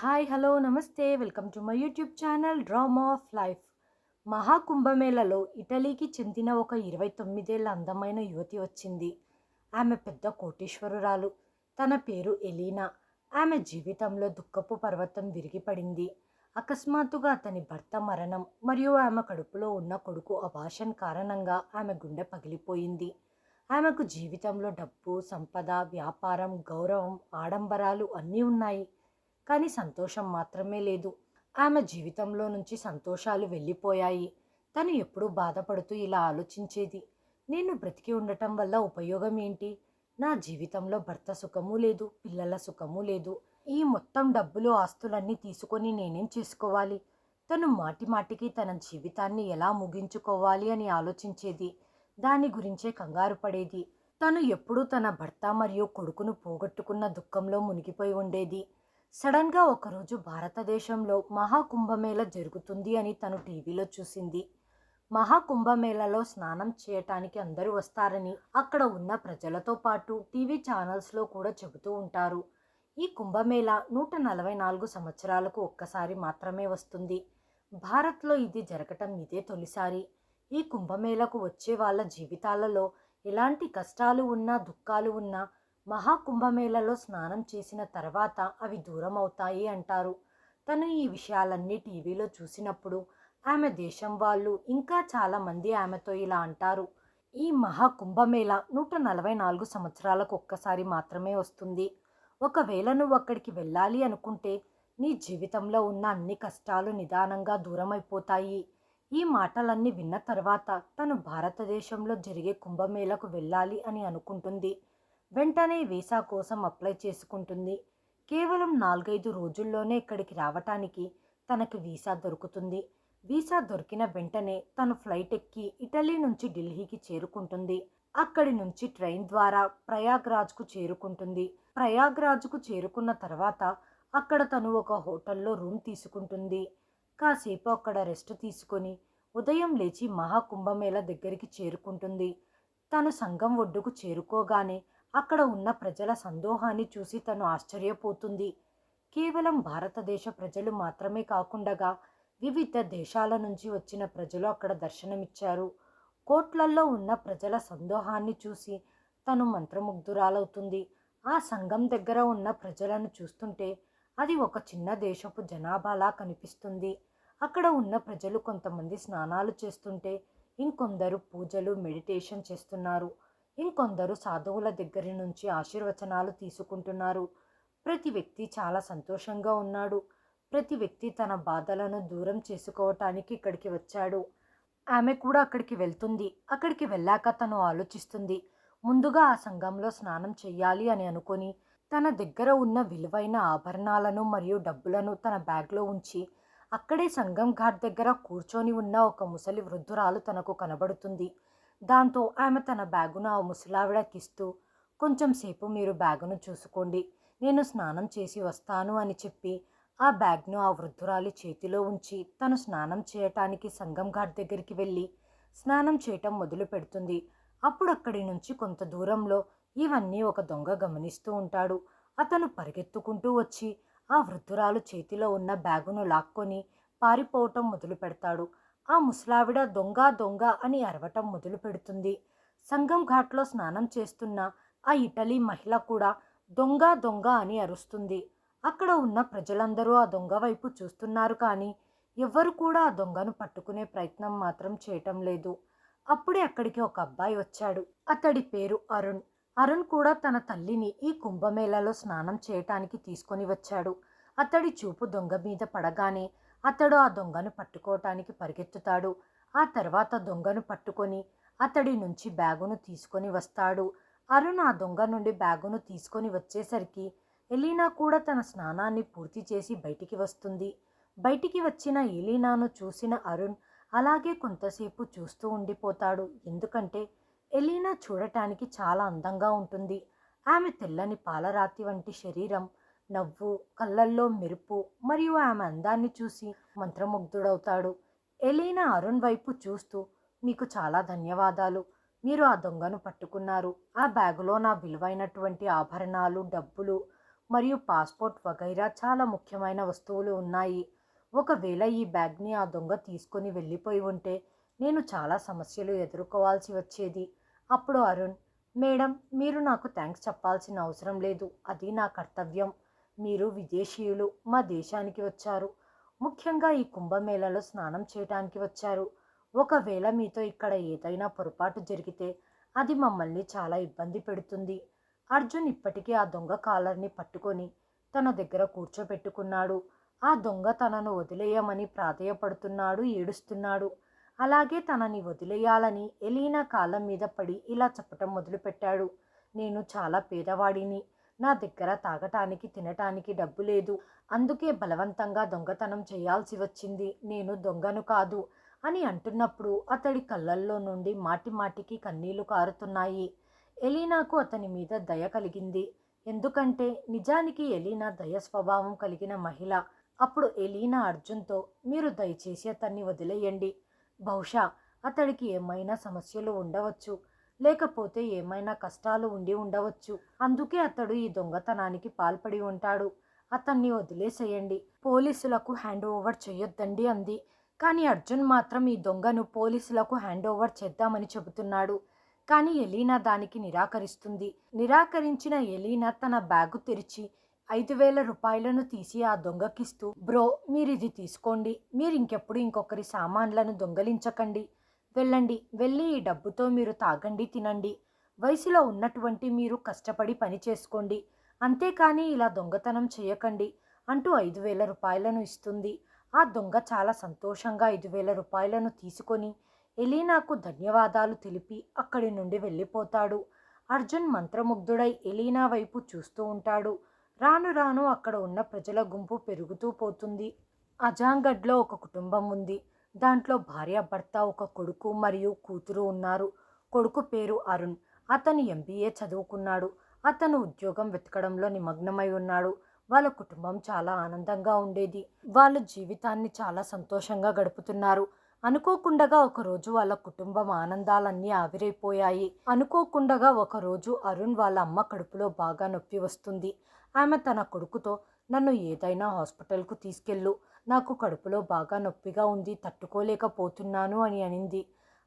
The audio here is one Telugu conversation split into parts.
హాయ్ హలో నమస్తే. Welcome to my YouTube channel drama of life మహాకుంభమేళలో ఇటలీకి చెందిన ఒక ఇరవై తొమ్మిదేళ్ళ అందమైన యువతి వచ్చింది. ఆమె పెద్ద కోటీశ్వరురాలు. తన పేరు ఎలీనా. ఆమె జీవితంలో దుఃఖపు పర్వతం విరిగిపడింది. అకస్మాత్తుగా అతని భర్త మరణం మరియు ఆమె కడుపులో ఉన్న కొడుకు అభాషన్ కారణంగా ఆమె గుండె పగిలిపోయింది. ఆమెకు జీవితంలో డబ్బు సంపద వ్యాపారం గౌరవం ఆడంబరాలు అన్నీ ఉన్నాయి. కానీ సంతోషం మాత్రమే లేదు. ఆమె జీవితంలో నుంచి సంతోషాలు వెళ్ళిపోయాయి. తను ఎప్పుడూ బాధపడుతూ ఇలా ఆలోచించేది. నేను బ్రతికి ఉండటం వల్ల ఉపయోగం ఏంటి? నా జీవితంలో భర్త సుఖము లేదు పిల్లల సుఖము లేదు. ఈ మొత్తం డబ్బులు ఆస్తులన్నీ తీసుకొని నేనేం చేసుకోవాలి? తను మాటి మాటికి తన జీవితాన్ని ఎలా ముగించుకోవాలి అని ఆలోచించేది. దాని గురించే కంగారు పడేది. తను ఎప్పుడూ తన భర్త మరియు కొడుకును పోగొట్టుకున్న దుఃఖంలో మునిగిపోయి ఉండేది. సడన్గా ఒకరోజు భారతదేశంలో మహాకుంభమేళ జరుగుతుంది అని తను టీవీలో చూసింది. మహాకుంభమేళలో స్నానం చేయటానికి అందరూ వస్తారని అక్కడ ఉన్న ప్రజలతో పాటు టీవీ ఛానల్స్లో కూడా చెబుతూ ఉంటారు. ఈ కుంభమేళ నూట నలభై నాలుగు సంవత్సరాలకు ఒక్కసారి మాత్రమే వస్తుంది. భారత్లో ఇది జరగటం ఇదే తొలిసారి. ఈ కుంభమేళకు వచ్చే వాళ్ళ జీవితాలలో ఎలాంటి కష్టాలు ఉన్నా దుఃఖాలు ఉన్నా మహాకుంభమేళలో స్నానం చేసిన తర్వాత అవి దూరం అవుతాయి అంటారు. తను ఈ విషయాలన్నీ టీవీలో చూసినప్పుడు ఆమె దేశం వాళ్ళు ఇంకా చాలామంది ఆమెతో ఇలా అంటారు. ఈ మహాకుంభమేళ నూట నలభై నాలుగు సంవత్సరాలకు ఒక్కసారి మాత్రమే వస్తుంది. ఒకవేళ నువ్వు అక్కడికి వెళ్ళాలి అనుకుంటే నీ జీవితంలో ఉన్న అన్ని కష్టాలు నిదానంగా దూరమైపోతాయి. ఈ మాటలన్నీ విన్న తర్వాత తను భారతదేశంలో జరిగే కుంభమేళకు వెళ్ళాలి అని అనుకుంటుంది. వెంటనే వీసా కోసం అప్లై చేసుకుంటుంది. కేవలం నాలుగైదు రోజుల్లోనే ఇక్కడికి రావటానికి తనకి వీసా దొరుకుతుంది. వీసా దొరికిన వెంటనే తను ఫ్లైట్ ఎక్కి ఇటలీ నుంచి ఢిల్లీకి చేరుకుంటుంది. అక్కడి నుంచి ట్రైన్ ద్వారా ప్రయాగ్రాజ్కు చేరుకుంటుంది. ప్రయాగ్రాజ్కు చేరుకున్న తర్వాత అక్కడ తను ఒక హోటల్లో రూమ్ తీసుకుంటుంది. కాసేపు అక్కడ రెస్ట్ తీసుకొని ఉదయం లేచి మహాకుంభమేళ దగ్గరికి చేరుకుంటుంది. తను సంఘం ఒడ్డుకు చేరుకోగానే అక్కడ ఉన్న ప్రజల సందోహాన్ని చూసి తను ఆశ్చర్యపోతుంది. కేవలం భారతదేశ ప్రజలు మాత్రమే కాకుండా వివిధ దేశాల నుంచి వచ్చిన ప్రజలు అక్కడ దర్శనమిచ్చారు. కోట్లల్లో ఉన్న ప్రజల సందోహాన్ని చూసి తను మంత్రముగ్ధురాలవుతుంది. ఆ సంఘం దగ్గర ఉన్న ప్రజలను చూస్తుంటే అది ఒక చిన్న దేశపు జనాభాలా కనిపిస్తుంది. అక్కడ ఉన్న ప్రజలు కొంతమంది స్నానాలు చేస్తుంటే ఇంకొందరు పూజలు మెడిటేషన్ చేస్తున్నారు. ఇంకొందరు సాధువుల దగ్గర నుంచి ఆశీర్వచనాలు తీసుకుంటున్నారు. ప్రతి వ్యక్తి చాలా సంతోషంగా ఉన్నాడు. ప్రతి వ్యక్తి తన బాధలను దూరం చేసుకోవటానికి ఇక్కడికి వచ్చాడు. ఆమె కూడా అక్కడికి వెళ్తుంది. అక్కడికి వెళ్ళాక తను ఆలోచిస్తుంది ముందుగా ఆ సంఘంలో స్నానం చేయాలి అని అనుకొని తన దగ్గర ఉన్న విలువైన ఆభరణాలను మరియు డబ్బులను తన బ్యాగ్లో ఉంచి అక్కడే సంఘం ఘాట్ దగ్గర కూర్చొని ఉన్న ఒక ముసలి వృద్ధురాలు తనకు కనబడుతుంది. దాంతో ఆమె తన బ్యాగును ఆ ముసలావిడకిస్తూ కొంచెం సేపు మీరు బ్యాగును చూసుకోండి నేను స్నానం చేసి వస్తాను అని చెప్పి ఆ బ్యాగ్ను ఆ వృద్ధురాలి చేతిలో ఉంచి తను స్నానం చేయటానికి సంగం ఘాట్ దగ్గరికి వెళ్ళి స్నానం చేయటం మొదలు పెడుతుంది. అప్పుడు అక్కడి నుంచి కొంత దూరంలో ఇవన్నీ ఒక దొంగ గమనిస్తూ ఉంటాడు. అతను పరిగెత్తుకుంటూ వచ్చి ఆ వృద్ధురాలు చేతిలో ఉన్న బ్యాగును లాక్కొని పారిపోవటం మొదలు పెడతాడు. ఆ ముసలావిడ దొంగ దొంగ అని అరవటం మొదలు పెడుతుంది. సంగం ఘాట్లో స్నానం చేస్తున్న ఆ ఇటలీ మహిళ కూడా దొంగ దొంగ అని అరుస్తుంది. అక్కడ ఉన్న ప్రజలందరూ ఆ దొంగ వైపు చూస్తున్నారు కానీ ఎవ్వరు కూడా ఆ దొంగను పట్టుకునే ప్రయత్నం మాత్రం చేయటం లేదు. అప్పుడే అక్కడికి ఒక అబ్బాయి వచ్చాడు. అతడి పేరు అరుణ్. అరుణ్ కూడా తన తల్లిని ఈ కుంభమేళలో స్నానం చేయటానికి తీసుకొని వచ్చాడు. అతడి చూపు దొంగ మీద పడగానే అతడు ఆ దొంగను పట్టుకోవటానికి పరిగెత్తుతాడు. ఆ తర్వాత దొంగను పట్టుకొని అతడి నుంచి బ్యాగును తీసుకొని వస్తాడు. అరుణ్ ఆ దొంగ నుండి బ్యాగును తీసుకొని వచ్చేసరికి ఎలీనా కూడా తన స్నానాన్ని పూర్తి చేసి బయటికి వస్తుంది. బయటికి వచ్చిన ఎలీనాను చూసిన అరుణ్ అలాగే కొంతసేపు చూస్తూ ఉండిపోతాడు. ఎందుకంటే ఎలీనా చూడటానికి చాలా అందంగా ఉంటుంది. ఆమె తెల్లని పాలరాతి వంటి శరీరం. నవ్వు కళ్ళల్లో మెరుపు మరియు ఆమె అందాన్ని చూసి మంత్రముగ్ధుడవుతాడు. ఎలీనా అరుణ్ వైపు చూస్తూ మీకు చాలా ధన్యవాదాలు. మీరు ఆ దొంగను పట్టుకున్నారు. ఆ బ్యాగులో నా విలువైనటువంటి ఆభరణాలు డబ్బులు మరియు పాస్పోర్ట్ వగైరా చాలా ముఖ్యమైన వస్తువులు ఉన్నాయి. ఒకవేళ ఈ బ్యాగ్ని ఆ దొంగ తీసుకొని వెళ్ళిపోయి ఉంటే నేను చాలా సమస్యలు ఎదుర్కోవాల్సి వచ్చేది. అప్పుడు అరుణ్ మేడం మీరు నాకు థ్యాంక్స్ చెప్పాల్సిన అవసరం లేదు. అది నా కర్తవ్యం. మీరు విదేశీయులు మా దేశానికి వచ్చారు. ముఖ్యంగా ఈ కుంభమేళలో స్నానం చేయటానికి వచ్చారు. ఒకవేళ మీతో ఇక్కడ ఏదైనా పొరపాటు జరిగితే అది మమ్మల్ని చాలా ఇబ్బంది పెడుతుంది. అర్జున్ ఇప్పటికీ ఆ దొంగ కాలర్ని పట్టుకొని తన దగ్గర కూర్చోపెట్టుకున్నాడు ఆ దొంగ తనను వదిలేయమని ప్రాధేయపడుతున్నాడు ఏడుస్తున్నాడు. అలాగే తనని వదిలేయాలని ఎలీనా కాలం మీద పడి ఇలా చెప్పటం మొదలుపెట్టాడు. నేను చాలా పేదవాడిని. నా దగ్గర తాగటానికి తినటానికి డబ్బు లేదు. అందుకే బలవంతంగా దొంగతనం చేయాల్సి వచ్చింది. నేను దొంగను కాదు అని అంటున్నప్పుడు అతడి కళ్ళల్లో నుండి మాటి మాటికి కన్నీళ్ళు కారుతున్నాయి. ఎలీనాకు అతని మీద దయ కలిగింది. ఎందుకంటే నిజానికి ఎలీనా దయ స్వభావం కలిగిన మహిళ. అప్పుడు ఎలీనా అర్జున్తో మీరు దయచేసి అతన్ని వదిలేయండి. బహుశా అతడికి ఏమైనా సమస్యలు ఉండవచ్చు. లేకపోతే ఏమైనా కష్టాలు ఉండి ఉండవచ్చు. అందుకే అతడు ఈ దొంగతనానికి పాల్పడి ఉంటాడు. అతన్ని వదిలేసేయండి. పోలీసులకు హ్యాండ్ ఓవర్ చేయొద్దండి అంది. కానీ అర్జున్ మాత్రం ఈ దొంగను పోలీసులకు హ్యాండ్ ఓవర్ చేద్దామని చెబుతున్నాడు. కానీ ఎలీనా దానికి నిరాకరిస్తుంది. నిరాకరించిన ఎలీనా తన బ్యాగు తెరిచి ఐదు వేల రూపాయలను తీసి ఆ దొంగకిస్తూ బ్రో మీరు ఇది తీసుకోండి. మీరు ఇంకెప్పుడు ఇంకొకరి సామాన్లను దొంగలించకండి. వెళ్ళండి. వెళ్ళి ఈ డబ్బుతో మీరు తాగండి తినండి. వయసులో ఉన్నటువంటి మీరు కష్టపడి పని చేసుకోండి. అంతేకాని ఇలా దొంగతనం చేయకండి. అంటూ ఐదు వేల రూపాయలను ఇస్తుంది. ఆ దొంగ చాలా సంతోషంగా ఐదు వేల రూపాయలను తీసుకొని ఎలీనాకు ధన్యవాదాలు తెలిపి అక్కడి నుండి వెళ్ళిపోతాడు. అర్జున్ మంత్రముగ్ధుడై ఎలీనా వైపు చూస్తూ ఉంటాడు. రాను రాను అక్కడ ఉన్న ప్రజల గుంపు పెరుగుతూ పోతుంది. అజాంగఢ్లో ఒక కుటుంబం ఉంది. దాంట్లో భార్య భర్త ఒక కొడుకు మరియు కూతురు ఉన్నారు. కొడుకు పేరు అరుణ్. అతను ఎంబీఏ చదువుకున్నాడు. అతను ఉద్యోగం వెతకడంలో నిమగ్నమై ఉన్నాడు. వాళ్ళ కుటుంబం చాలా ఆనందంగా ఉండేది. వాళ్ళ జీవితాన్ని చాలా సంతోషంగా గడుపుతున్నారు. అనుకోకుండగా ఒకరోజు వాళ్ళ కుటుంబం ఆనందాలన్నీ ఆవిరైపోయాయి. అనుకోకుండగా ఒకరోజు అరుణ్ వాళ్ళ అమ్మ కడుపులో బాగా నొప్పి వస్తుంది. ఆమె తన కొడుకుతో నన్ను ఏదైనా హాస్పిటల్కు తీసుకెళ్ళు. నాకు కడుపులో బాగా నొప్పిగా ఉంది తట్టుకోలేకపోతున్నాను అని అనింది.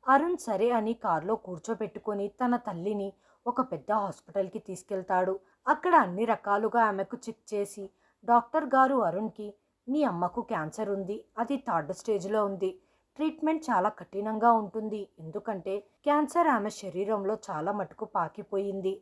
అరుణ్ సరే అని కారులో కూర్చోబెట్టుకొని తన తల్లిని ఒక పెద్ద హాస్పిటల్కి తీసుకెళ్తాడు. అక్కడ అన్ని రకాలుగా ఆమెకు చెక్ చేసి డాక్టర్ గారు అరుణ్కి మీ అమ్మకు క్యాన్సర్ ఉంది. అది థర్డ్ స్టేజ్లో ఉంది. ట్రీట్మెంట్ చాలా కఠినంగా ఉంటుంది. ఎందుకంటే క్యాన్సర్ ఆమె శరీరంలో చాలా మటుకు పాకిపోయింది.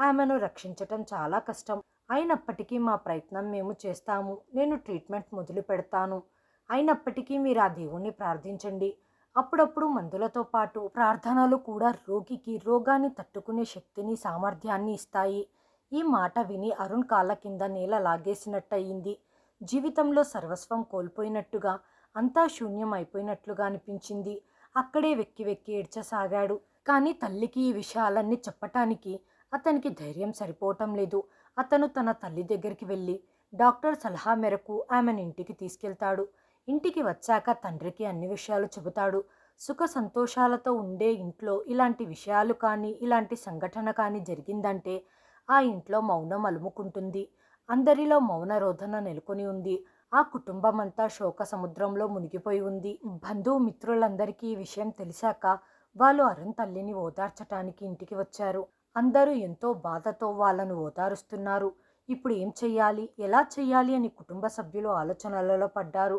ఆమెను రక్షించటం చాలా కష్టం. అయినప్పటికీ మా ప్రయత్నం మేము చేస్తాము. నేను ట్రీట్మెంట్ మొదలు పెడతాను. అయినప్పటికీ మీరు ఆ దేవుణ్ణి ప్రార్థించండి. అప్పుడప్పుడు మందులతో పాటు ప్రార్థనలు కూడా రోగికి రోగాన్ని తట్టుకునే శక్తిని సామర్థ్యాన్ని ఇస్తాయి. ఈ మాట విని అరుణ్ కాళ్ళ కింద నేల లాగేసినట్టయింది. జీవితంలో సర్వస్వం కోల్పోయినట్టుగా అంతా శూన్యం అయిపోయినట్లుగా అనిపించింది. అక్కడే వెక్కి వెక్కి ఏడ్చసాగాడు. కానీ తల్లికి ఈ విషయాలన్నీ చెప్పటానికి అతనికి ధైర్యం సరిపోవటం లేదు. అతను తన తల్లి దగ్గరికి వెళ్ళి డాక్టర్ సలహా మేరకు ఆమెను ఇంటికి తీసుకెళ్తాడు. ఇంటికి వచ్చాక తండ్రికి అన్ని విషయాలు చెబుతాడు. సుఖ సంతోషాలతో ఉండే ఇంట్లో ఇలాంటి విషయాలు కానీ ఇలాంటి సంఘటన కానీ జరిగిందంటే ఆ ఇంట్లో మౌనం అలుముకుంటుంది. అందరిలో మౌన రోధన నెలకొని ఉంది. ఆ కుటుంబం అంతా శోక సముద్రంలో మునిగిపోయి ఉంది. బంధువు మిత్రులందరికీ ఈ విషయం తెలిసాక వాళ్ళు అరుణ్ తల్లిని ఓదార్చటానికి ఇంటికి వచ్చారు. అందరూ ఎంతో బాధతో వాళ్ళను ఓదారుస్తున్నారు. ఇప్పుడు ఏం చెయ్యాలి? ఎలా చెయ్యాలి? అని కుటుంబ సభ్యులు ఆలోచనలలో పడ్డారు.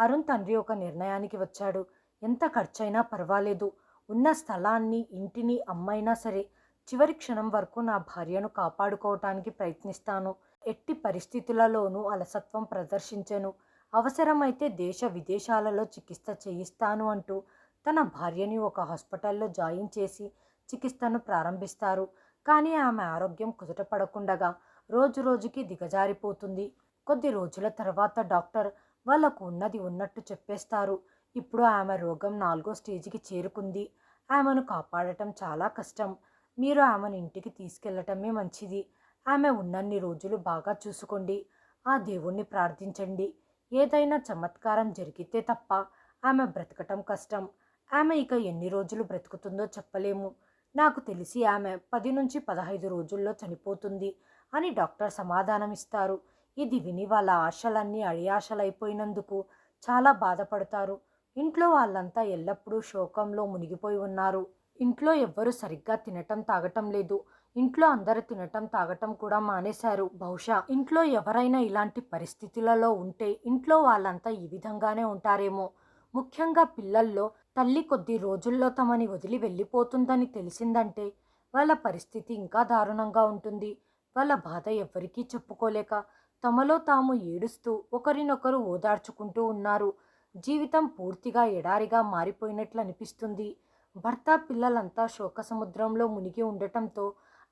అరుణ్ తండ్రి ఒక నిర్ణయానికి వచ్చాడు. ఎంత ఖర్చైనా పర్వాలేదు. ఉన్న స్థలాన్ని ఇంటిని అమ్మైనా సరే చివరి క్షణం వరకు నా భార్యను కాపాడుకోవటానికి ప్రయత్నిస్తాను. ఎట్టి పరిస్థితులలోనూ అలసత్వం ప్రదర్శించను. అవసరమైతే దేశ విదేశాలలో చికిత్స చేయిస్తాను అంటూ తన భార్యని ఒక హాస్పిటల్లో జాయిన్ చేసి చికిత్సను ప్రారంభిస్తారు. కానీ ఆమె ఆరోగ్యం కుదుటపడకుండగా రోజు రోజుకి దిగజారిపోతుంది. కొద్ది రోజుల తర్వాత డాక్టర్ వాళ్ళకు ఉన్నది ఉన్నట్టు చెప్పేస్తారు. ఇప్పుడు ఆమె రోగం నాలుగో స్టేజికి చేరుకుంది. ఆమెను కాపాడటం చాలా కష్టం. మీరు ఆమెను ఇంటికి తీసుకెళ్ళటమే మంచిది. ఆమె ఉన్నన్ని రోజులు బాగా చూసుకోండి. ఆ దేవుణ్ణి ప్రార్థించండి. ఏదైనా చమత్కారం జరిగితే తప్ప ఆమె బ్రతకటం కష్టం. ఆమె ఇక ఎన్ని రోజులు బ్రతుకుతుందో చెప్పలేము. నాకు తెలిసి ఆమె పది నుంచి పదహైదు రోజుల్లో చనిపోతుంది అని డాక్టర్ సమాధానమిస్తారు. ఇది విని వాళ్ళ ఆశలన్నీ అడియాశలైపోయినందుకు చాలా బాధపడతారు. ఇంట్లో వాళ్ళంతా ఎల్లప్పుడూ శోకంలో మునిగిపోయి ఉన్నారు. ఇంట్లో ఎవ్వరూ సరిగ్గా తినటం తాగటం లేదు. ఇంట్లో అందరూ తినటం తాగటం కూడా మానేశారు. బహుశా ఇంట్లో ఎవరైనా ఇలాంటి పరిస్థితులలో ఉంటే ఇంట్లో వాళ్ళంతా ఈ విధంగానే ఉంటారేమో. ముఖ్యంగా పిల్లల్లో తల్లి కొద్ది రోజుల్లో తమని వదిలి వెళ్ళిపోతుందని తెలిసిందంటే వాళ్ళ పరిస్థితి ఇంకా దారుణంగా ఉంటుంది. వాళ్ళ బాధ ఎవ్వరికీ చెప్పుకోలేక తమలో తాము ఏడుస్తూ ఒకరినొకరు ఓదార్చుకుంటూ ఉన్నారు. జీవితం పూర్తిగా ఎడారిగా మారిపోయినట్లు అనిపిస్తుంది భర్త పిల్లలంతా శోక సముద్రంలో మునిగి ఉండటంతో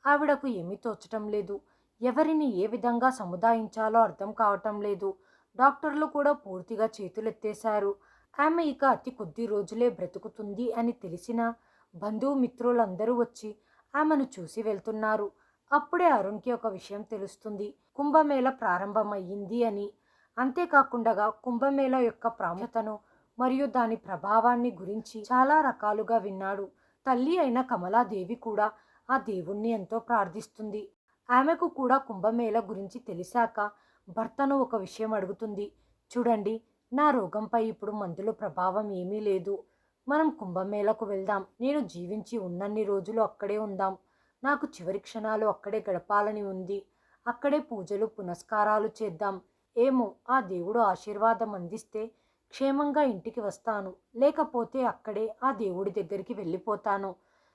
ఆవిడకు ఏమీ తోచటం లేదు. ఎవరిని ఏ విధంగా సముదాయించాలో అర్థం కావటం లేదు. డాక్టర్లు కూడా పూర్తిగా చేతులెత్తేశారు. ఆమె ఇక అతి కొద్ది రోజులే బ్రతుకుతుంది అని తెలిసిన బంధుమిత్రులందరూ వచ్చి ఆమెను చూసి వెళ్తున్నారు. అప్పుడే అరుణ్కి ఒక విషయం తెలుస్తుంది. కుంభమేళ ప్రారంభమయ్యింది అని. అంతేకాకుండా కుంభమేళ యొక్క ప్రాముఖ్యతను మరియు దాని ప్రభావాన్ని గురించి చాలా రకాలుగా విన్నాడు. తల్లి అయిన కమలాదేవి కూడా ఆ దేవుణ్ణి ఎంతో ప్రార్థిస్తుంది. ఆమెకు కూడా కుంభమేళ గురించి తెలిసాక భర్తను ఒక విషయం అడుగుతుంది. చూడండి నా రోగంపై ఇప్పుడు మందుల ప్రభావం ఏమీ లేదు. మనం కుంభమేళకు వెళ్దాం. నేను జీవించి ఉన్నన్ని రోజులు అక్కడే ఉందాం. నాకు చివరి క్షణాలు అక్కడే గడపాలని ఉంది. అక్కడే పూజలు పునస్కారాలు చేద్దాం. ఏమో ఆ దేవుడు ఆశీర్వాదం అందిస్తే క్షేమంగా ఇంటికి వస్తాను. లేకపోతే అక్కడే ఆ దేవుడి దగ్గరికి వెళ్ళిపోతాను.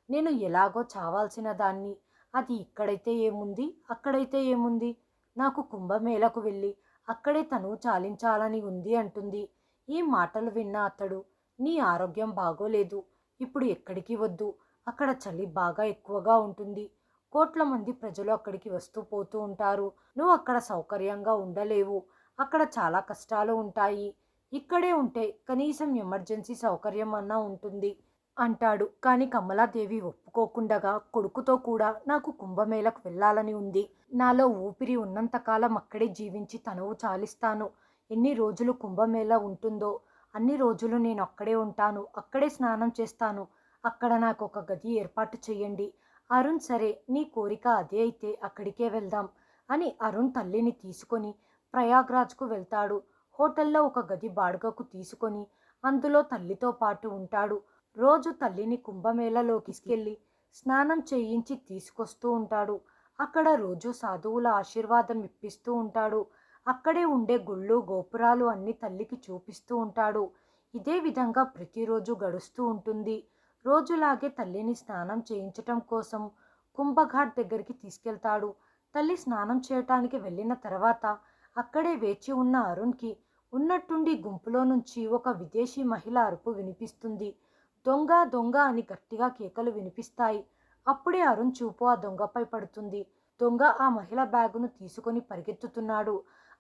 నేను ఎలాగో చావాల్సిన దాన్ని. అది ఇక్కడైతే ఏముంది? అక్కడైతే ఏముంది? నాకు కుంభమేళకు వెళ్ళి అక్కడే తను చాలించాలని ఉంది అంటుంది. ఈ మాటలు విన్న అతడు నీ ఆరోగ్యం బాగోలేదు ఇప్పుడు ఎక్కడికి వద్దు? అక్కడ చలి బాగా ఎక్కువగా ఉంటుంది. కోట్ల మంది ప్రజలు అక్కడికి వస్తూ పోతూ ఉంటారు. నువ్వు అక్కడ సౌకర్యంగా ఉండలేవు. అక్కడ చాలా కష్టాలు ఉంటాయి. ఇక్కడే ఉంటే కనీసం ఎమర్జెన్సీ సౌకర్యం అన్నా ఉంటుంది. అంటాడు. కానీ కమలాదేవి ఒప్పుకోకుండగా కొడుకుతో కూడా నాకు కుంభమేళకు వెళ్ళాలని ఉంది. నాలో ఊపిరి ఉన్నంతకాలం అక్కడే జీవించి తనువు చాలిస్తాను. ఎన్ని రోజులు కుంభమేళ ఉంటుందో అన్ని రోజులు నేను అక్కడే ఉంటాను. అక్కడే స్నానం చేస్తాను. అక్కడ నాకు ఒక గది ఏర్పాటు చేయండి. అరుణ్ సరే నీ కోరిక అదే అయితే అక్కడికే వెళ్దాం అని అరుణ్ తల్లిని తీసుకొని ప్రయాగ్రాజ్కు వెళ్తాడు. హోటల్లో ఒక గది బాడుగకు తీసుకొని అందులో తల్లితో పాటు ఉంటాడు. రోజు తల్లిని కుంభమేళలోకి తీసుకెళ్ళి స్నానం చేయించి తీసుకొస్తూ ఉంటాడు. అక్కడ రోజు సాధువుల ఆశీర్వాదం ఇప్పిస్తూ ఉంటాడు. అక్కడే ఉండే గుళ్ళు గోపురాలు అన్ని తల్లికి చూపిస్తూ ఉంటాడు. ఇదే విధంగా ప్రతిరోజు గడుస్తూ ఉంటుంది. రోజులాగే తల్లిని స్నానం చేయించటం కోసం కుంభఘాట్ దగ్గరికి తీసుకెళ్తాడు. తల్లి స్నానం చేయటానికి వెళ్ళిన తర్వాత అక్కడే వేచి ఉన్న అరుణ్కి ఉన్నట్టుండి గుంపులో నుంచి ఒక విదేశీ మహిళ అరుపు వినిపిస్తుంది. దొంగ దొంగ అని గట్టిగా కేకలు వినిపిస్తాయి. అప్పుడే అరుణ్ చూపు ఆ దొంగపై పడుతుంది. దొంగ ఆ మహిళ బ్యాగును తీసుకొని పరిగెత్తుతున్నాడు.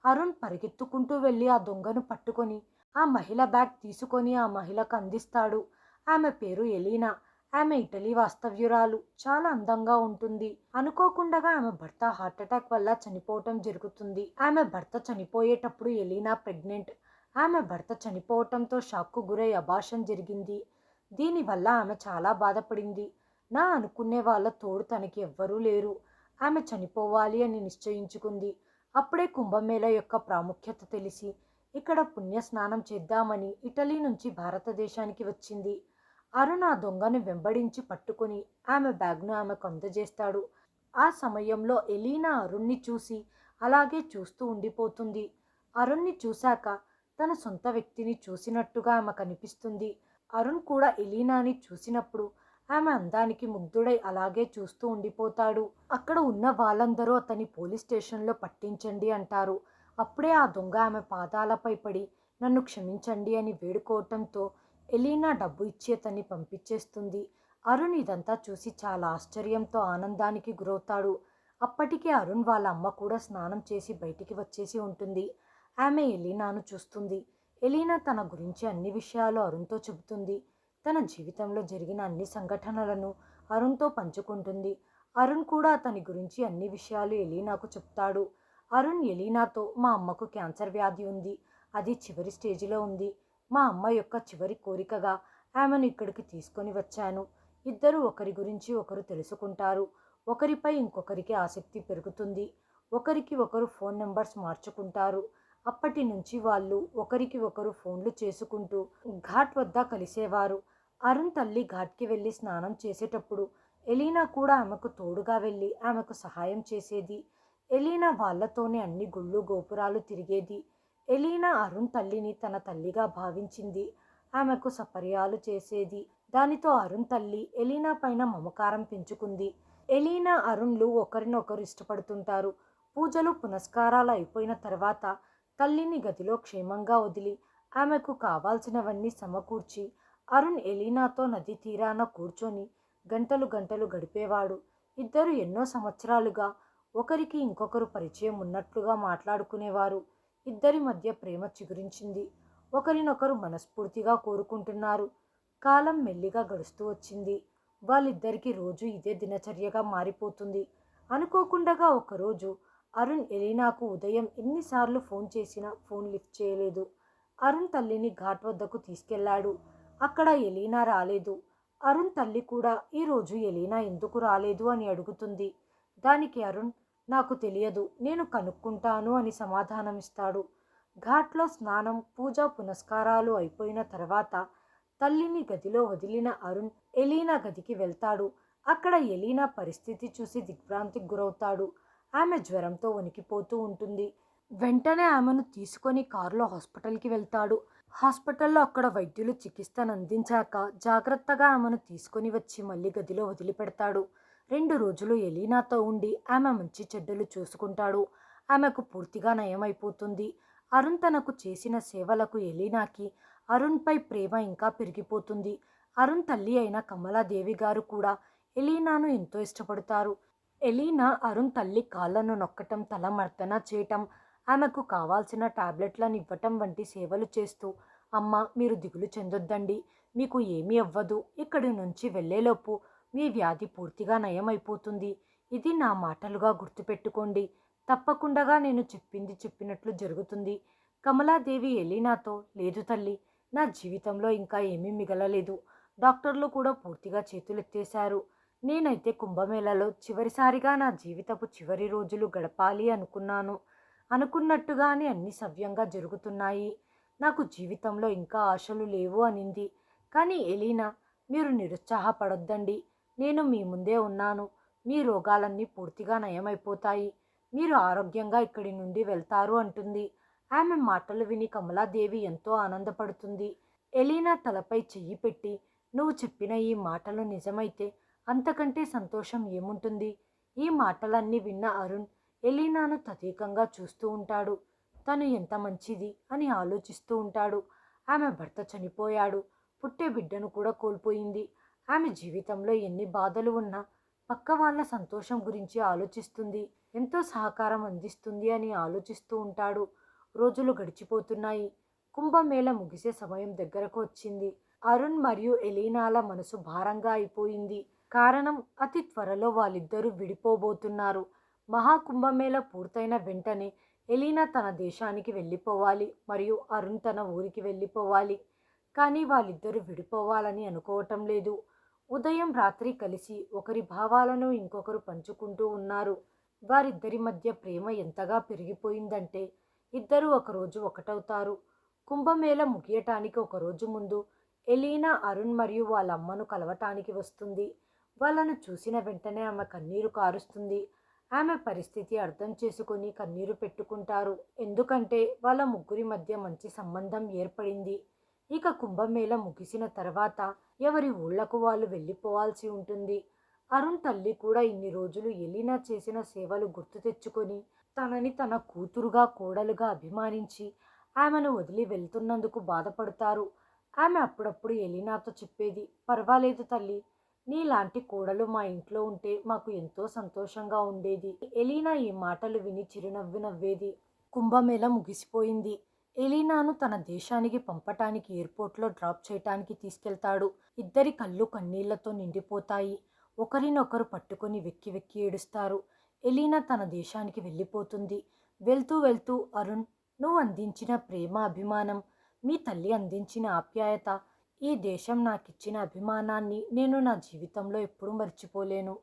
అరుణ్ పరిగెత్తుకుంటూ వెళ్ళి ఆ దొంగను పట్టుకొని ఆ మహిళ బ్యాగ్ తీసుకొని ఆ మహిళకు అందిస్తాడు. ఆమె పేరు ఎలీనా. ఆమె ఇటలీ వాస్తవ్యురాలు. చాలా అందంగా ఉంటుంది. అనుకోకుండా ఆమె భర్త హార్ట్అటాక్ వల్ల చనిపోవటం జరుగుతుంది. ఆమె భర్త చనిపోయేటప్పుడు ఎలీనా ప్రెగ్నెంట్. ఆమె భర్త చనిపోవటంతో షాక్కు గురై అభాషం జరిగింది. దీనివల్ల ఆమె చాలా బాధపడింది. నా అనుకునే వాళ్ళ తోడు తనకి ఎవ్వరూ లేరు. ఆమె చనిపోవాలి అని నిశ్చయించుకుంది. అప్పుడే కుంభమేళ యొక్క ప్రాముఖ్యత తెలిసి ఇక్కడ పుణ్య స్నానం చేద్దామని ఇటలీ నుంచి భారతదేశానికి వచ్చింది. అరుణ్ ఆ దొంగను వెంబడించి పట్టుకొని ఆమె బ్యాగ్ను ఆమెకు అందజేస్తాడు. ఆ సమయంలో ఎలీనా అరుణ్ని చూసి అలాగే చూస్తూ ఉండిపోతుంది. అరుణ్ని చూశాక తన సొంత వ్యక్తిని చూసినట్టుగా ఆమె కనిపిస్తుంది. అరుణ్ కూడా ఎలీనాని చూసినప్పుడు ఆమె అందానికి ముగ్ధుడై అలాగే చూస్తూ ఉండిపోతాడు. అక్కడ ఉన్న వాళ్ళందరూ అతని పోలీస్ స్టేషన్లో పట్టించండి అంటారు. అప్పుడే ఆ దొంగ ఆమె పాదాలపై పడి నన్ను క్షమించండి అని వేడుకోవటంతో ఎలీనా డబ్బు ఇచ్చి అతన్ని పంపించేస్తుంది. అరుణ్ ఇదంతా చూసి చాలా ఆశ్చర్యంతో ఆనందానికి గురవుతాడు. అప్పటికే అరుణ్ వాళ్ళ అమ్మ కూడా స్నానం చేసి బయటికి వచ్చేసి ఉంటుంది. ఆమె ఎలీనాను చూస్తుంది. ఎలీనా తన గురించి అన్ని విషయాలు అరుణ్తో చెబుతుంది. తన జీవితంలో జరిగిన అన్ని సంఘటనలను అరుణ్తో పంచుకుంటుంది. అరుణ్ కూడా అతని గురించి అన్ని విషయాలు ఎలీనాకు చెప్తాడు. అరుణ్ ఎలీనాతో మా అమ్మకు క్యాన్సర్ వ్యాధి ఉంది. అది చివరి స్టేజిలో ఉంది. మా అమ్మ యొక్క చివరి కోరికగా ఆమెను ఇక్కడికి తీసుకొని వచ్చాను. ఇద్దరు ఒకరి గురించి ఒకరు తెలుసుకుంటారు. ఒకరిపై ఇంకొకరికి ఆసక్తి పెరుగుతుంది. ఒకరికి ఒకరు ఫోన్ నెంబర్స్ మార్చుకుంటారు. అప్పటి నుంచి వాళ్ళు ఒకరికి ఒకరు ఫోన్లు చేసుకుంటూ ఘాట్ వద్ద కలిసేవారు. అరుణ్ తల్లి ఘాట్కి వెళ్ళి స్నానం చేసేటప్పుడు ఎలీనా కూడా ఆమెకు తోడుగా వెళ్ళి ఆమెకు సహాయం చేసేది. ఎలీనా వాళ్ళతోనే అన్ని గుళ్ళు గోపురాలు తిరిగేది. ఎలీనా అరుణ్ తల్లిని తన తల్లిగా భావించింది. ఆమెకు సపర్యాలు చేసేది. దానితో అరుణ్ తల్లి ఎలీనా పైన మమకారం పెంచుకుంది. ఎలీనా అరుణ్లు ఒకరినొకరు ఇష్టపడుతుంటారు. పూజలు పునస్కారాలు అయిపోయిన తర్వాత తల్లిని గదిలో క్షేమంగా వదిలి ఆమెకు కావాల్సినవన్నీ సమకూర్చి అరుణ్ ఎలీనాతో నది తీరాన కూర్చొని గంటలు గంటలు గడిపేవాడు. ఇద్దరు ఎన్నో సంవత్సరాలుగా ఒకరికి ఇంకొకరు పరిచయం ఉన్నట్లుగా మాట్లాడుకునేవారు. ఇద్దరి మధ్య ప్రేమ చిగురించింది. ఒకరినొకరు మనస్ఫూర్తిగా కోరుకుంటున్నారు. కాలం మెల్లిగా గడుస్తూ వచ్చింది. వాళ్ళిద్దరికీ రోజు ఇదే దినచర్యగా మారిపోతుంది. అనుకోకుండాగా ఒకరోజు అరుణ్ ఎలీనాకు ఉదయం ఎన్నిసార్లు ఫోన్ చేసినా ఫోన్ లిఫ్ట్ చేయలేదు. అరుణ్ తల్లిని ఘాట్ వద్దకు తీసుకెళ్ళాడు. అక్కడ ఎలీనా రాలేదు. అరుణ్ తల్లి కూడా ఈరోజు ఎలీనా ఎందుకు రాలేదు అని అడుగుతుంది. దానికి అరుణ్ నాకు తెలియదు. నేను కనుక్కుంటాను అని సమాధానమిస్తాడు. ఘాట్లో స్నానం పూజ పునస్కారాలు అయిపోయిన తర్వాత తల్లిని గదిలో వదిలిన అరుణ్ ఎలీనా గదికి వెళ్తాడు. అక్కడ ఎలీనా పరిస్థితి చూసి దిగ్భ్రాంతికి గురవుతాడు. ఆమె జ్వరంతో వణికిపోతూ ఉంటుంది. వెంటనే ఆమెను తీసుకొని కారులో హాస్పిటల్కి వెళ్తాడు. హాస్పిటల్లో అక్కడ వైద్యులు చికిత్సను అందించాక జాగ్రత్తగా ఆమెను తీసుకొని వచ్చి మళ్ళీ గదిలో వదిలిపెడతాడు. రెండు రోజులు ఎలీనాతో ఉండి ఆమె మంచి చెడ్డలు చూసుకుంటాడు. ఆమెకు పూర్తిగా నయమైపోతుంది. అరుణ్ తనకు చేసిన సేవలకు ఎలీనాకి అరుణ్పై ప్రేమ ఇంకా పెరిగిపోతుంది. అరుణ్ తల్లి అయిన కమలాదేవి గారు కూడా ఎలీనాను ఎంతో ఇష్టపడతారు. ఎలీనా అరుణ్ తల్లి కాళ్ళను నొక్కటం తల మర్దన చేయటం ఆమెకు కావాల్సిన టాబ్లెట్లను ఇవ్వటం వంటి సేవలు చేస్తూ అమ్మ మీరు దిగులు చెందొద్దండి. మీకు ఏమీ అవ్వదు. ఇక్కడి నుంచి వెళ్ళేలోపు మీ వ్యాధి పూర్తిగా నయమైపోతుంది. ఇది నా మాటలుగా గుర్తుపెట్టుకోండి. తప్పకుండా నేను చెప్పింది చెప్పినట్లు జరుగుతుంది. కమలాదేవి ఎలీనాతో లేదు తల్లి నా జీవితంలో ఇంకా ఏమీ మిగలలేదు. డాక్టర్లు కూడా పూర్తిగా చేతులెత్తేశారు. నేనైతే కుంభమేళలో చివరిసారిగా నా జీవితపు చివరి రోజులు గడపాలి అనుకున్నాను. అనుకున్నట్టుగానే అన్ని సవ్యంగా జరుగుతున్నాయి. నాకు జీవితంలో ఇంకా ఆశలు లేవు అనింది. కానీ ఎలీనా మీరు నిరుత్సాహపడొద్దండి. నేను మీ ముందే ఉన్నాను. మీ రోగాలన్నీ పూర్తిగా నయమైపోతాయి. మీరు ఆరోగ్యంగా ఇక్కడి నుండి వెళ్తారు అంటుంది. ఆమె మాటలు విని కమలాదేవి ఎంతో ఆనందపడుతుంది. ఎలీనా తలపై చెయ్యి పెట్టి నువ్వు చెప్పిన ఈ మాటలు నిజమైతే అంతకంటే సంతోషం ఏముంటుంది? ఈ మాటలన్నీ విన్న అరుణ్ ఎలీనాను తదేకంగా చూస్తూ ఉంటాడు. తను ఎంత మంచిది అని ఆలోచిస్తూ ఉంటాడు. ఆమె భర్త చనిపోయాడు. పుట్టే బిడ్డను కూడా కోల్పోయింది. ఆమె జీవితంలో ఎన్ని బాధలు ఉన్నా పక్క వాళ్ళ సంతోషం గురించి ఆలోచిస్తుంది. ఎంతో సహకారం అందిస్తుంది అని ఆలోచిస్తూ ఉంటాడు. రోజులు గడిచిపోతున్నాయి. కుంభమేళ ముగిసే సమయం దగ్గరకు వచ్చింది. అరుణ్ మరియు ఎలీనాల మనసు భారంగా అయిపోయింది. కారణం అతి త్వరలో వాళ్ళిద్దరూ విడిపోబోతున్నారు. మహాకుంభమేళ పూర్తయిన వెంటనే ఎలీనా తన దేశానికి వెళ్ళిపోవాలి మరియు అరుణ్ తన ఊరికి వెళ్ళిపోవాలి. కానీ వాళ్ళిద్దరూ విడిపోవాలని అనుకోవటం లేదు. ఉదయం రాత్రి కలిసి ఒకరి భావాలను ఇంకొకరు పంచుకుంటూ ఉన్నారు. వారిద్దరి మధ్య ప్రేమ ఎంతగా పెరిగిపోయిందంటే ఇద్దరు ఒకరోజు ఒకటవుతారు. కుంభమేళ ముగియటానికి ఒకరోజు ముందు ఎలీనా అరుణ్ మరియు వాళ్ళ అమ్మను కలవటానికి వస్తుంది. వాళ్ళను చూసిన వెంటనే ఆమె కన్నీరు కారుస్తుంది. ఆమె పరిస్థితి అర్థం చేసుకొని కన్నీరు పెట్టుకుంటారు. ఎందుకంటే వాళ్ళ ముగ్గురి మధ్య మంచి సంబంధం ఏర్పడింది. ఇక కుంభమేళ ముగిసిన తర్వాత ఎవరి ఊళ్ళకు వాళ్ళు వెళ్ళిపోవాల్సి ఉంటుంది. అరుణ్ తల్లి కూడా ఇన్ని రోజులు ఎలీనా చేసిన సేవలు గుర్తు తెచ్చుకొని తనని తన కూతురుగా కోడలుగా అభిమానించి ఆమెను వదిలి వెళ్తున్నందుకు బాధపడతారు. ఆమె అప్పుడప్పుడు ఎలినాతో చెప్పేది పర్వాలేదు తల్లి నీలాంటి కోడలు మా ఇంట్లో ఉంటే మాకు ఎంతో సంతోషంగా ఉండేది. ఎలీనా ఈ మాటలు విని చిరునవ్వు నవ్వేది. కుంభమేళ ముగిసిపోయింది. ఎలీనాను తన దేశానికి పంపటానికి ఎయిర్పోర్ట్లో డ్రాప్ చేయటానికి తీసుకెళ్తాడు. ఇద్దరి కళ్ళు కన్నీళ్ళతో నిండిపోతాయి. ఒకరినొకరు పట్టుకొని వెక్కి వెక్కి ఏడుస్తారు. ఎలీనా తన దేశానికి వెళ్ళిపోతుంది. వెళ్తూ వెళ్తూ అరుణ్ నువ్వు అందించిన ప్రేమ అభిమానం మీ తల్లి అందించిన ఆప్యాయత ఈ దేశం నాకు ఇచ్చిన అభిమానాన్ని నేను నా జీవితంలో ఎప్పుడూ మర్చిపోలేను.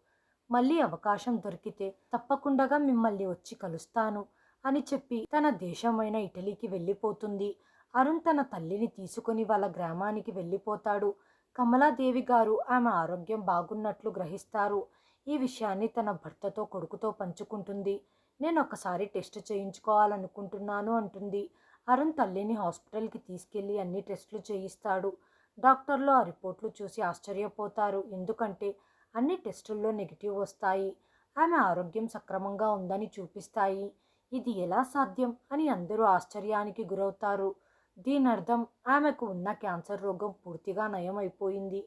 మళ్ళీ అవకాశం దొరికితే తప్పకుండా మిమ్మల్ని వచ్చి కలుస్తాను అని చెప్పి తన దేశమైన ఇటలీకి వెళ్ళిపోతుంది. అరుణ్ తన తల్లిని తీసుకుని వాళ్ళ గ్రామానికి వెళ్ళిపోతాడు. కమలాదేవి గారు ఆమె ఆరోగ్యం బాగున్నట్లు గ్రహిస్తారు. ఈ విషయాన్ని తన భర్తతో కొడుకుతో పంచుకుంటుంది. నేను ఒకసారి టెస్ట్ చేయించుకోవాలనుకుంటున్నాను అంటుంది. అరుణ్ తల్లిని హాస్పిటల్కి తీసుకెళ్ళి అన్ని టెస్టులు చేయిస్తాడు. డాక్టర్లు ఆ రిపోర్ట్లు చూసి ఆశ్చర్యపోతారు. ఎందుకంటే అన్ని టెస్టుల్లో నెగిటివ్ వస్తాయి. ఆమె ఆరోగ్యం సక్రమంగా ఉందని చూపిస్తాయి. ఇది ఎలా సాధ్యం అని అందరూ ఆశ్చర్యానికి గురవుతారు. దీని అర్థం ఆమెకు ఉన్న క్యాన్సర్ రోగం పూర్తిగా నయమైపోయింది.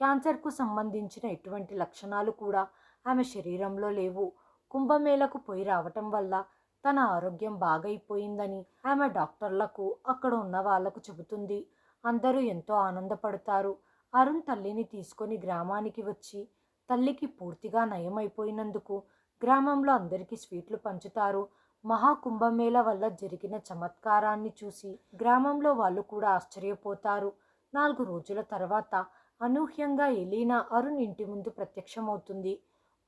క్యాన్సర్కు సంబంధించిన ఎటువంటి లక్షణాలు కూడా ఆమె శరీరంలో లేవు. కుంభమేళకు పోయి రావటం వల్ల తన ఆరోగ్యం బాగైపోయిందని ఆమె డాక్టర్లకు అక్కడ ఉన్న వాళ్ళకు చెబుతుంది. అందరూ ఎంతో ఆనందపడతారు. అరుణ్ తల్లిని తీసుకొని గ్రామానికి వచ్చి తల్లికి పూర్తిగా నయమైపోయినందుకు గ్రామంలో అందరికీ స్వీట్లు పంచుతారు. మహాకుంభమేళ వల్ల జరిగిన చమత్కారాన్ని చూసి గ్రామంలో వాళ్ళు కూడా ఆశ్చర్యపోతారు. నాలుగు రోజుల తర్వాత అనూహ్యంగా ఎలీనా అరుణ్ ఇంటి ముందు ప్రత్యక్షమవుతుంది.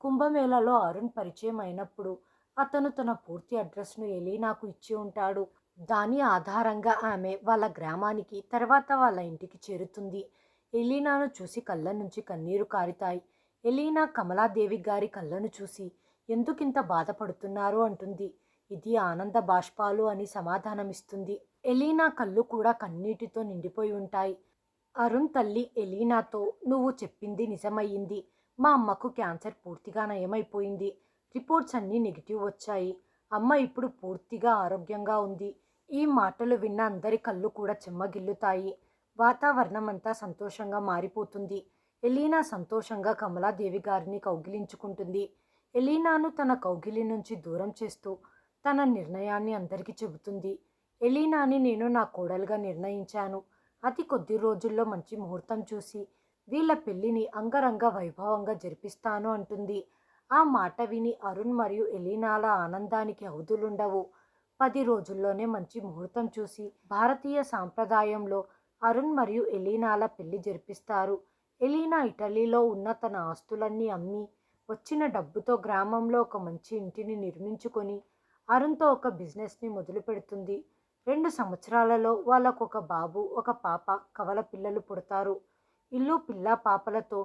కుంభమేళలో అరుణ్ పరిచయం అయినప్పుడు అతను తన పూర్తి అడ్రస్ను ఎలీనాకు ఇచ్చి ఉంటాడు. దాని ఆధారంగా ఆమె వాళ్ళ గ్రామానికి తర్వాత వాళ్ళ ఇంటికి చేరుతుంది. ఎలీనాను చూసి కళ్ళ నుంచి కన్నీరు కారుతాయి. ఎలీనా కమలాదేవి గారి కళ్ళను చూసి ఎందుకింత బాధపడుతున్నారు? అంటుంది. ఇది ఆనంద బాష్పాలు అని సమాధానమిస్తుంది. ఎలీనా కళ్ళు కూడా కన్నీటితో నిండిపోయి ఉంటాయి. అరుణ్ తల్లి ఎలీనాతో నువ్వు చెప్పింది నిజమయ్యింది. మా అమ్మకు క్యాన్సర్ పూర్తిగా నయమైపోయింది. రిపోర్ట్స్ అన్నీ నెగిటివ్ వచ్చాయి. అమ్మ ఇప్పుడు పూర్తిగా ఆరోగ్యంగా ఉంది. ఈ మాటలు విన్న అందరి కళ్ళు కూడా చెమ్మగిల్లుతాయి. వాతావరణం అంతా సంతోషంగా మారిపోతుంది. ఎలీనా సంతోషంగా కమలాదేవి గారిని కౌగిలించుకుంటుంది. ఎలీనాను తన కౌగిలి నుంచి దూరం చేస్తూ తన నిర్ణయాన్ని అందరికీ చెబుతుంది. ఎలీనాని నేను నా కోడలుగా నిర్ణయించాను. అతి కొద్ది రోజుల్లో మంచి ముహూర్తం చూసి వీళ్ళ పెళ్ళిని అంగరంగ వైభవంగా జరిపిస్తాను అంటుంది. ఆ మాట విని అరుణ్ మరియు ఎలీనాల ఆనందానికి అవధులుండవు పది రోజుల్లోనే మంచి ముహూర్తం చూసి భారతీయ సాంప్రదాయంలో అరుణ్ మరియు ఎలీనాల పెళ్ళి జరిపిస్తారు. ఎలీనా ఇటలీలో ఉన్న తన ఆస్తులన్నీ అమ్మి వచ్చిన డబ్బుతో గ్రామంలో ఒక మంచి ఇంటిని నిర్మించుకొని అరుణ్తో ఒక బిజినెస్ని మొదలు పెడుతుంది. రెండు సంవత్సరాలలో వాళ్ళకు ఒక బాబు ఒక పాప కవల పిల్లలు పుడతారు. ఇల్లు పిల్ల పాపలతో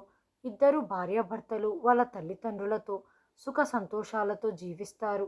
ఇద్దరు భార్యాభర్తలు వాళ్ళ తల్లిదండ్రులతో సుఖ సంతోషాలతో జీవిస్తారు.